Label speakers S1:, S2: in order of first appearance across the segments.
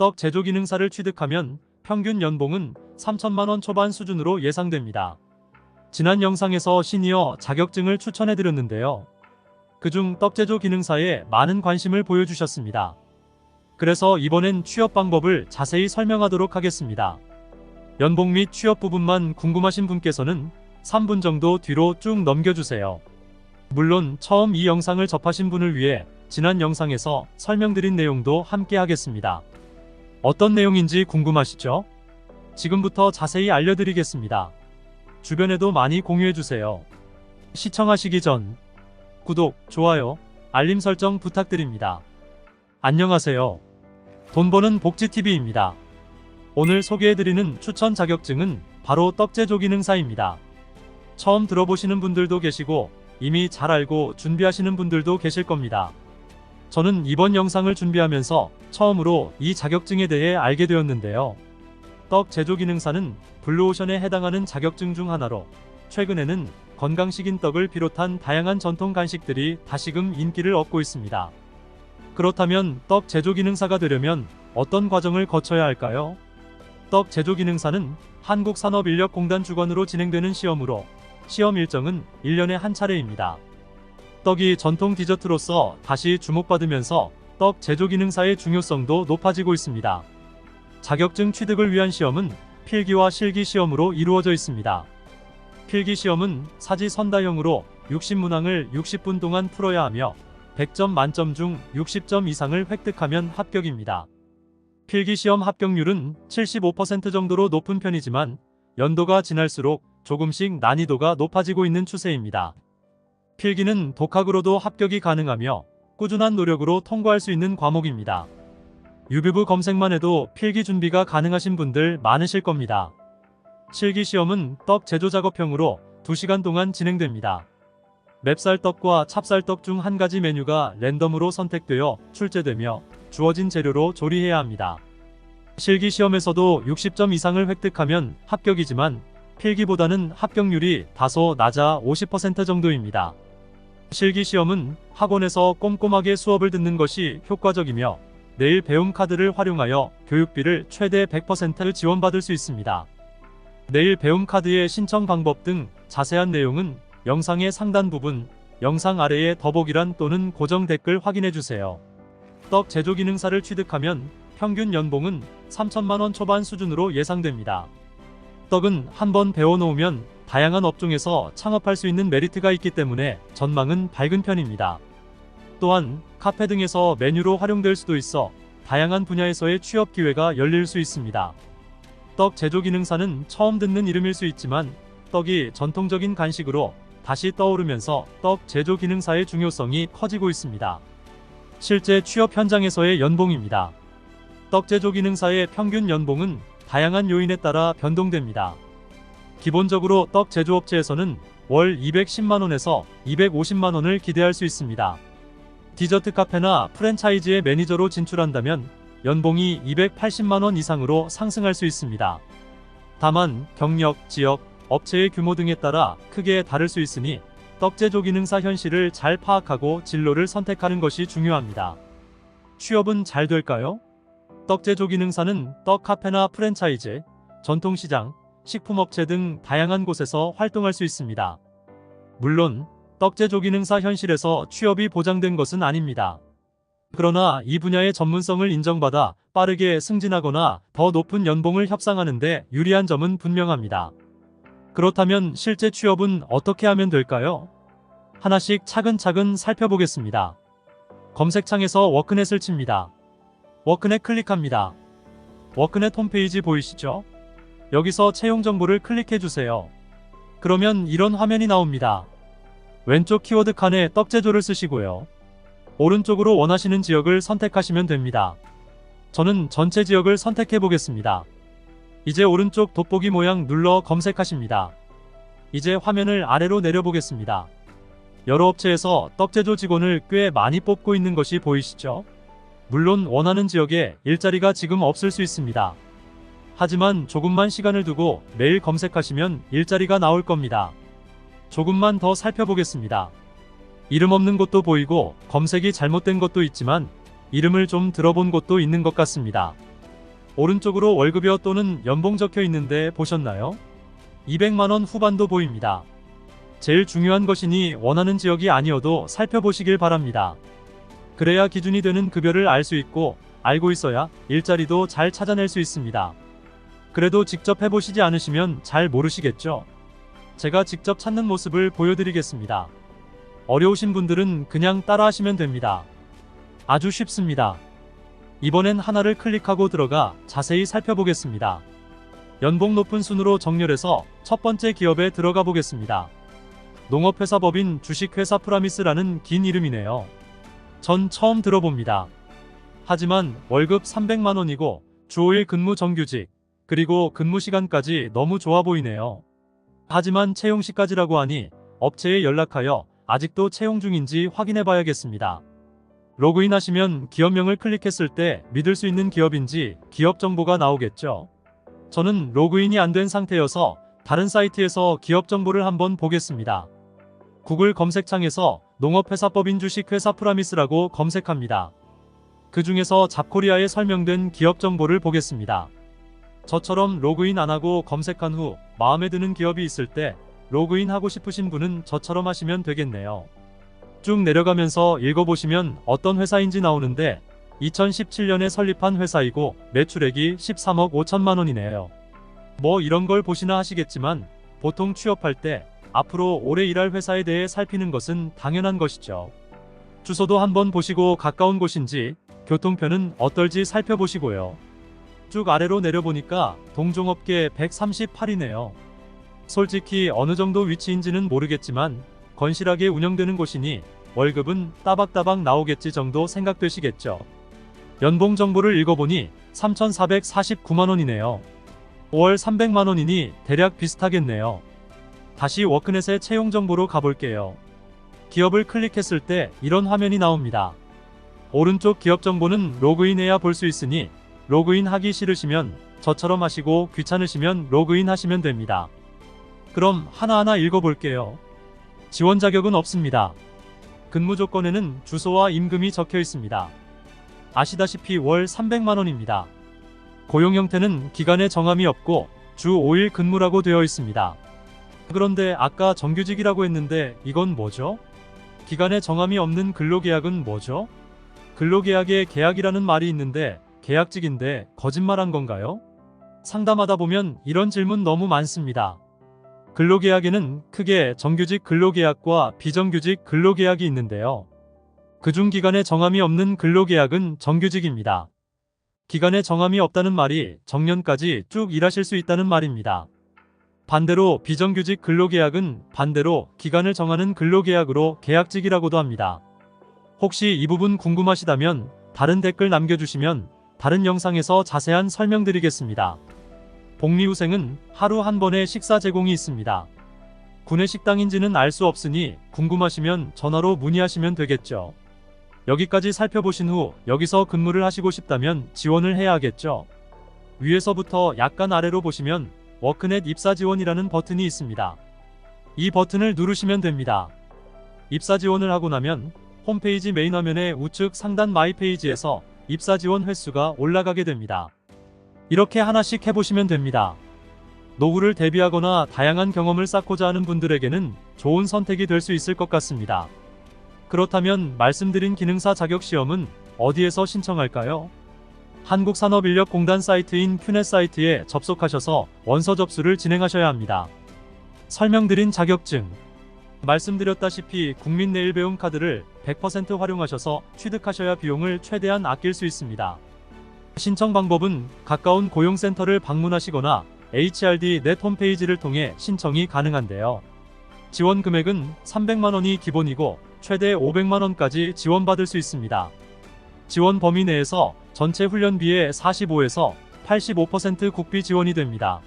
S1: 떡 제조 기능사를 취득하면 평균 연봉은 3천만 원 초반 수준으로 예상됩니다. 지난 영상에서 시니어 자격증을 추천해 드렸는데요. 그중 떡 제조 기능사에 많은 관심을 보여주셨습니다. 그래서 이번엔 취업 방법을 자세히 설명하도록 하겠습니다. 연봉 및 취업 부분만 궁금하신 분께서는 3분 정도 뒤로 쭉 넘겨주세요. 물론 처음 이 영상을 접하신 분을 위해 지난 영상에서 설명드린 내용도 함께 하겠습니다. 어떤 내용인지 궁금하시죠? 지금부터 자세히 알려드리겠습니다. 주변에도 많이 공유해주세요. 시청하시기 전 구독, 좋아요, 알림 설정 부탁드립니다. 안녕하세요. 돈 버는 복지TV입니다. 오늘 소개해드리는 추천 자격증은 바로 떡제조 기 능사입니다. 처음 들어보시는 분들도 계시고 이미 잘 알고 준비하시는 분들도 계실 겁니다. 저는 이번 영상을 준비하면서 처음으로 이 자격증에 대해 알게 되었는데요. 떡 제조 기능사는 블루오션에 해당하는 자격증 중 하나로 최근에는 건강식인 떡을 비롯한 다양한 전통 간식들이 다시금 인기를 얻고 있습니다. 그렇다면 떡 제조 기능사가 되려면 어떤 과정을 거쳐야 할까요? 떡 제조 기능사는 한국산업인력공단 주관으로 진행되는 시험으로 시험 일정은 1년에 한 차례입니다. 떡이 전통 디저트로서 다시 주목받으면서 떡 제조 기능사의 중요성도 높아지고 있습니다. 자격증 취득을 위한 시험은 필기와 실기 시험으로 이루어져 있습니다. 필기 시험은 사지 선다형으로 60문항을 60분 동안 풀어야 하며 100점 만점 중 60점 이상을 획득하면 합격입니다. 필기 시험 합격률은 75% 정도로 높은 편이지만 연도가 지날수록 조금씩 난이도가 높아지고 있는 추세입니다. 필기는 독학으로도 합격이 가능하며 꾸준한 노력으로 통과할 수 있는 과목입니다. 유비부 검색만 해도 필기 준비가 가능하신 분들 많으실 겁니다. 실기 시험은 떡 제조 작업형으로 2시간 동안 진행됩니다. 맵쌀떡과 찹쌀떡 중 한 가지 메뉴가 랜덤으로 선택되어 출제되며 주어진 재료로 조리해야 합니다. 실기 시험에서도 60점 이상을 획득하면 합격이지만 필기보다는 합격률이 다소 낮아 50% 정도입니다. 실기 시험은 학원에서 꼼꼼하게 수업을 듣는 것이 효과적이며 내일 배움 카드를 활용하여 교육비를 최대 100% 지원받을 수 있습니다. 내일 배움 카드의 신청 방법 등 자세한 내용은 영상의 상단 부분, 영상 아래의 더보기란 또는 고정 댓글 확인해 주세요. 떡 제조 기능사를 취득하면 평균 연봉은 3천만 원 초반 수준으로 예상됩니다. 떡은 한번 배워놓으면 다양한 업종에서 창업할 수 있는 메리트가 있기 때문에 전망은 밝은 편입니다. 또한 카페 등에서 메뉴로 활용될 수도 있어 다양한 분야에서의 취업 기회가 열릴 수 있습니다. 떡 제조 기능사는 처음 듣는 이름일 수 있지만 떡이 전통적인 간식으로 다시 떠오르면서 떡 제조 기능사의 중요성이 커지고 있습니다. 실제 취업 현장에서의 연봉입니다. 떡 제조 기능사의 평균 연봉은 다양한 요인에 따라 변동됩니다. 기본적으로 떡 제조업체에서는 월 210만원에서 250만원을 기대할 수 있습니다. 디저트 카페나 프랜차이즈의 매니저로 진출한다면 연봉이 280만원 이상으로 상승할 수 있습니다. 다만 경력, 지역, 업체의 규모 등에 따라 크게 다를 수 있으니 떡제조 기능사 현실을 잘 파악하고 진로를 선택하는 것이 중요합니다. 취업은 잘 될까요? 떡제조 기능사는 떡 카페나 프랜차이즈, 전통시장, 식품업체 등 다양한 곳에서 활동할 수 있습니다. 물론 떡제조 기 능사 현실에서 취업이 보장된 것은 아닙니다. 그러나 이 분야의 전문성을 인정받아 빠르게 승진하거나 더 높은 연봉을 협상하는데 유리한 점은 분명합니다. 그렇다면 실제 취업은 어떻게 하면 될까요? 하나씩 차근차근 살펴보겠습니다. 검색창에서 워크넷을 칩니다. 워크넷 클릭합니다. 워크넷 홈페이지 보이시죠? 여기서 채용 정보를 클릭해 주세요. 그러면 이런 화면이 나옵니다. 왼쪽 키워드 칸에 떡제조를 쓰시고요. 오른쪽으로 원하시는 지역을 선택하시면 됩니다. 저는 전체 지역을 선택해 보겠습니다. 이제 오른쪽 돋보기 모양 눌러 검색하십니다. 이제 화면을 아래로 내려보겠습니다. 여러 업체에서 떡제조 직원을 꽤 많이 뽑고 있는 것이 보이시죠? 물론 원하는 지역에 일자리가 지금 없을 수 있습니다. 하지만 조금만 시간을 두고 매일 검색하시면 일자리가 나올 겁니다. 조금만 더 살펴보겠습니다. 이름 없는 곳도 보이고 검색이 잘못된 것도 있지만 이름을 좀 들어본 곳도 있는 것 같습니다. 오른쪽으로 월급여 또는 연봉 적혀 있는데 보셨나요? 200만원 후반도 보입니다. 제일 중요한 것이니 원하는 지역이 아니어도 살펴보시길 바랍니다. 그래야 기준이 되는 급여를 알 수 있고 알고 있어야 일자리도 잘 찾아낼 수 있습니다. 그래도 직접 해보시지 않으시면 잘 모르시겠죠? 제가 직접 찾는 모습을 보여드리겠습니다. 어려우신 분들은 그냥 따라 하시면 됩니다. 아주 쉽습니다. 이번엔 하나를 클릭하고 들어가 자세히 살펴보겠습니다. 연봉 높은 순으로 정렬해서 첫 번째 기업에 들어가 보겠습니다. 농업회사 법인 주식회사 프라미스라는 긴 이름이네요. 전 처음 들어봅니다. 하지만 월급 300만원이고 주 5일 근무 정규직, 그리고 근무 시간까지 너무 좋아 보이네요. 하지만 채용 시까지라고 하니 업체에 연락하여 아직도 채용 중인지 확인해 봐야겠습니다. 로그인 하시면 기업명을 클릭했을 때 믿을 수 있는 기업인지 기업 정보가 나오겠죠. 저는 로그인이 안 된 상태여서 다른 사이트에서 기업 정보를 한번 보겠습니다. 구글 검색창에서 농업회사법인 주식회사 프라미스라고 검색합니다. 그 중에서 잡코리아에 설명된 기업 정보를 보겠습니다. 저처럼 로그인 안 하고 검색한 후 마음에 드는 기업이 있을 때 로그인 하고 싶으신 분은 저처럼 하시면 되겠네요. 쭉 내려가면서 읽어보시면 어떤 회사인지 나오는데 2017년에 설립한 회사이고 매출액이 13억 5천만 원이네요. 뭐 이런 걸 보시나 하시겠지만 보통 취업할 때 앞으로 오래 일할 회사에 대해 살피는 것은 당연한 것이죠. 주소도 한번 보시고 가까운 곳인지 교통편은 어떨지 살펴보시고요. 쭉 아래로 내려보니까 동종업계 138이네요. 솔직히 어느 정도 위치인지는 모르겠지만 건실하게 운영되는 곳이니 월급은 따박따박 나오겠지 정도 생각되시겠죠. 연봉 정보를 읽어보니 3,449만원이네요. 5월 300만원이니 대략 비슷하겠네요. 다시 워크넷의 채용 정보로 가볼게요. 기업을 클릭했을 때 이런 화면이 나옵니다. 오른쪽 기업 정보는 로그인해야 볼 수 있으니 로그인 하기 싫으시면 저처럼 하시고 귀찮으시면 로그인 하시면 됩니다. 그럼 하나하나 읽어볼게요. 지원 자격은 없습니다. 근무 조건에는 주소와 임금이 적혀 있습니다. 아시다시피 월 300만원입니다. 고용 형태는 기간에 정함이 없고 주 5일 근무라고 되어 있습니다. 그런데 아까 정규직이라고 했는데 이건 뭐죠? 기간에 정함이 없는 근로계약은 뭐죠? 근로계약에 계약이라는 말이 있는데 계약직인데 거짓말한 건가요? 상담하다 보면 이런 질문 너무 많습니다. 근로계약에는 크게 정규직 근로계약과 비정규직 근로계약이 있는데요. 그중 기간에 정함이 없는 근로계약은 정규직입니다. 기간에 정함이 없다는 말이 정년까지 쭉 일하실 수 있다는 말입니다. 반대로 비정규직 근로계약은 반대로 기간을 정하는 근로계약으로 계약직이라고도 합니다. 혹시 이 부분 궁금하시다면 다른 댓글 남겨주시면 다른 영상에서 자세한 설명드리겠습니다. 복리후생은 하루 한 번의 식사 제공이 있습니다. 군의 식당인지는 알 수 없으니 궁금하시면 전화로 문의하시면 되겠죠. 여기까지 살펴보신 후 여기서 근무를 하시고 싶다면 지원을 해야 하겠죠. 위에서부터 약간 아래로 보시면 워크넷 입사 지원이라는 버튼이 있습니다. 이 버튼을 누르시면 됩니다. 입사 지원을 하고 나면 홈페이지 메인 화면의 우측 상단 마이 페이지에서 입사 지원 횟수가 올라가게 됩니다. 이렇게 하나씩 해보시면 됩니다. 노후를 대비하거나 다양한 경험을 쌓고자 하는 분들에게는 좋은 선택이 될 수 있을 것 같습니다. 그렇다면 말씀드린 기능사 자격 시험은 어디에서 신청할까요? 한국산업인력공단 사이트인 큐넷 사이트에 접속하셔서 원서 접수를 진행하셔야 합니다. 설명드린 자격증 말씀드렸다시피 국민 내일 배움 카드를 100% 활용하셔서 취득하셔야 비용을 최대한 아낄 수 있습니다. 신청 방법은 가까운 고용센터를 방문하시거나 HRD 넷 홈페이지를 통해 신청이 가능한데요. 지원 금액은 300만원이 기본이고 최대 500만원까지 지원받을 수 있습니다. 지원 범위 내에서 전체 훈련비의 45에서 85% 국비 지원이 됩니다.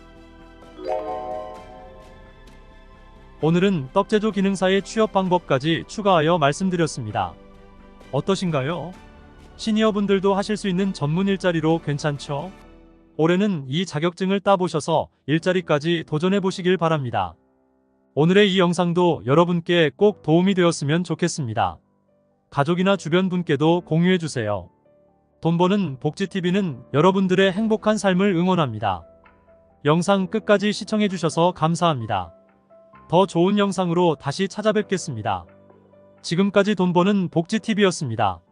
S1: 오늘은 떡제조 기능사의 취업 방법까지 추가하여 말씀드렸습니다. 어떠신가요? 시니어분들도 하실 수 있는 전문 일자리로 괜찮죠? 올해는 이 자격증을 따보셔서 일자리까지 도전해 보시길 바랍니다. 오늘의 이 영상도 여러분께 꼭 도움이 되었으면 좋겠습니다. 가족이나 주변 분께도 공유해 주세요. 돈 버는 복지TV는 여러분들의 행복한 삶을 응원합니다. 영상 끝까지 시청해주셔서 감사합니다. 더 좋은 영상으로 다시 찾아뵙겠습니다. 지금까지 돈 버는 복지TV였습니다.